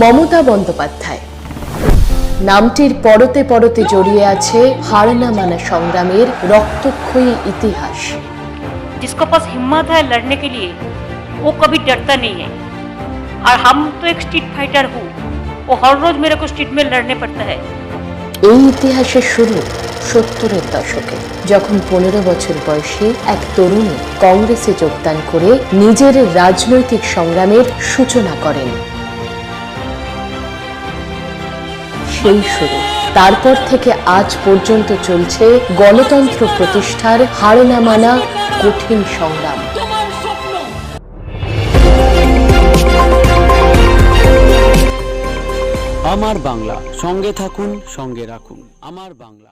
মমতা বন্দ্যোপাধ্যায় নামটির পরতে পরতে জড়িয়ে আছে হার না মানা সংগ্রামের রক্তক্ষয়ী ইতিহাস जिसको पास हिम्मत है लड़ने के लिए वो कभी डरता नहीं है और हम तो एक स्ट्रीट फाइटर हूँ वो हर रोज मेरे को स्ट्रीट में लड़ने पड़ता है এই ইতিহাসের শুরু সত্তরের দশকে যখন পনেরো বছর বয়সী এক তরুণী কংগ্রেসে যোগদান করে নিজের রাজনৈতিক সংগ্রামের সূচনা করেন সেই শুরু তারপর থেকে আজ পর্যন্ত চলছে গণতন্ত্র প্রতিষ্ঠার হার না মানা কঠিন সংগ্রাম। আমার বাংলা, সঙ্গে থাকুন, সঙ্গে রাখুন। আমার বাংলা।